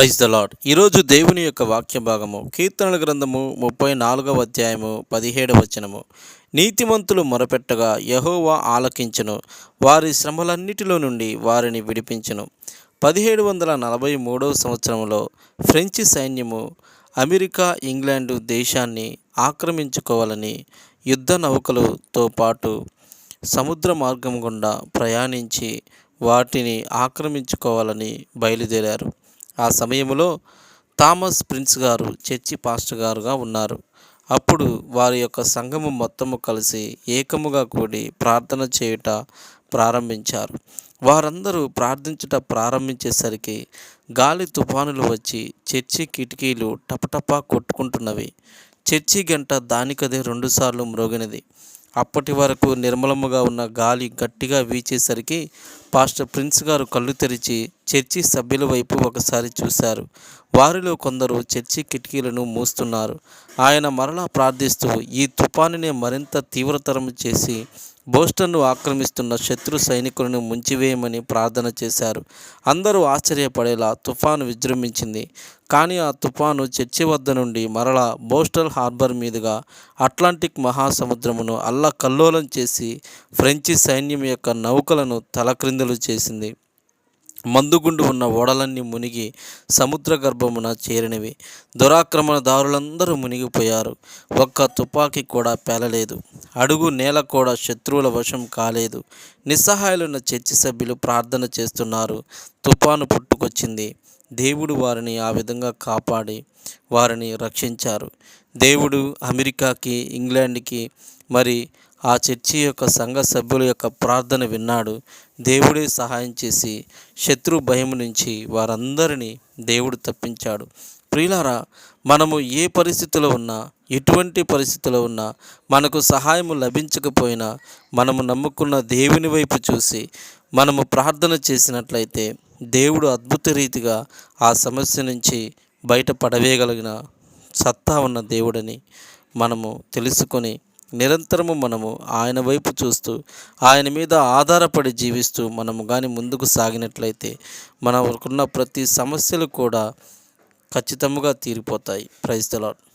Praise the lord ఈరోజు దేవుని యొక్క వాక్య భాగము కీర్తనల గ్రంథము ముప్పై నాలుగవ అధ్యాయము పదిహేడవ వచనము. నీతిమంతులు మొరపెట్టగా యహోవా ఆలకించును వారి శ్రమలన్నిటిలో నుండి వారిని విడిపించును. పదిహేడు వందల నలభై మూడవ సంవత్సరంలో ఫ్రెంచి సైన్యము అమెరికా ఇంగ్లాండు దేశాన్ని ఆక్రమించుకోవాలని యుద్ధ నౌకలతో పాటు సముద్ర మార్గం గుండా ప్రయాణించి వాటిని ఆక్రమించుకోవాలని బయలుదేరారు. ఆ సమయంలో థామస్ ప్రిన్స్ గారు చర్చి పాస్టర్ గారుగా ఉన్నారు. అప్పుడు వారి యొక్క సంఘము మొత్తము కలిసి ఏకముగా కూడి ప్రార్థన చేయుట ప్రారంభించారు. వారందరూ ప్రార్థించుట ప్రారంభించేసరికి గాలి తుఫానులు వచ్చి చర్చి కిటికీలు టపటపా కొట్టుకుంటున్నవి. చర్చి గంట దానికదే రెండుసార్లు మ్రోగినది. అప్పటి వరకు నిర్మలముగా ఉన్న గాలి గట్టిగా వీచేసరికి పాస్టర్ ప్రిన్స్ గారు కళ్ళు తెరిచి చర్చి సభ్యుల వైపు ఒకసారి చూశారు. వారిలో కొందరు చర్చి కిటికీలను మూస్తున్నారు. ఆయన మరలా ప్రార్థిస్తూ ఈ తుఫానునే మరింత తీవ్రతరం చేసి బోస్టన్ను ఆక్రమిస్తున్న శత్రు సైనికులను ముంచివేయమని ప్రార్థన చేశారు. అందరూ ఆశ్చర్యపడేలా తుఫాను విజృంభించింది. కానీ ఆ తుఫాను చర్చి వద్ద నుండి మరలా బోస్టల్ హార్బర్ మీదుగా అట్లాంటిక్ మహాసముద్రమును అల్లకల్లోలం చేసి ఫ్రెంచి సైన్యం యొక్క నౌకలను తలక్రిందులు చేసింది. మందుగుండు ఉన్న ఓడలన్నీ మునిగి సముద్ర గర్భమున చేరినవి. దురాక్రమణదారులందరూ మునిగిపోయారు. ఒక్క తుపాకీ కూడా పేలలేదు. అడుగు నేల కూడా శత్రువుల వశం కాలేదు. నిస్సహాయులున్న చర్చి సభ్యులు ప్రార్థన చేస్తున్నారు. తుఫాను పుట్టుకొచ్చింది. దేవుడు వారిని ఆ విధంగా కాపాడి వారిని రక్షించారు. దేవుడు అమెరికాకి ఇంగ్లాండ్కి మరి ఆ చర్చి యొక్క సంఘ సభ్యుల యొక్క ప్రార్థన విన్నాడు. దేవుడే సహాయం చేసి శత్రు భయం నుంచి వారందరినీ దేవుడు తప్పించాడు. ప్రియులారా మనము ఏ పరిస్థితిలో ఉన్నా ఎటువంటి పరిస్థితిలో ఉన్నా మనకు సహాయము లభించకపోయినా మనము నమ్ముకున్న దేవుని వైపు చూసి మనము ప్రార్థన చేసినట్లయితే దేవుడు అద్భుత రీతిగా ఆ సమస్య నుంచి బయటపడవేయగలిగిన సత్తా ఉన్న దేవుడని మనము తెలుసుకొని నిరంతరము మనము ఆయన వైపు చూస్తూ ఆయన మీద ఆధారపడి జీవిస్తూ మనము కానీ ముందుకు సాగినట్లయితే మనకున్న ప్రతి సమస్యలు కూడా ఖచ్చితంగా తీరిపోతాయి. Praise the lord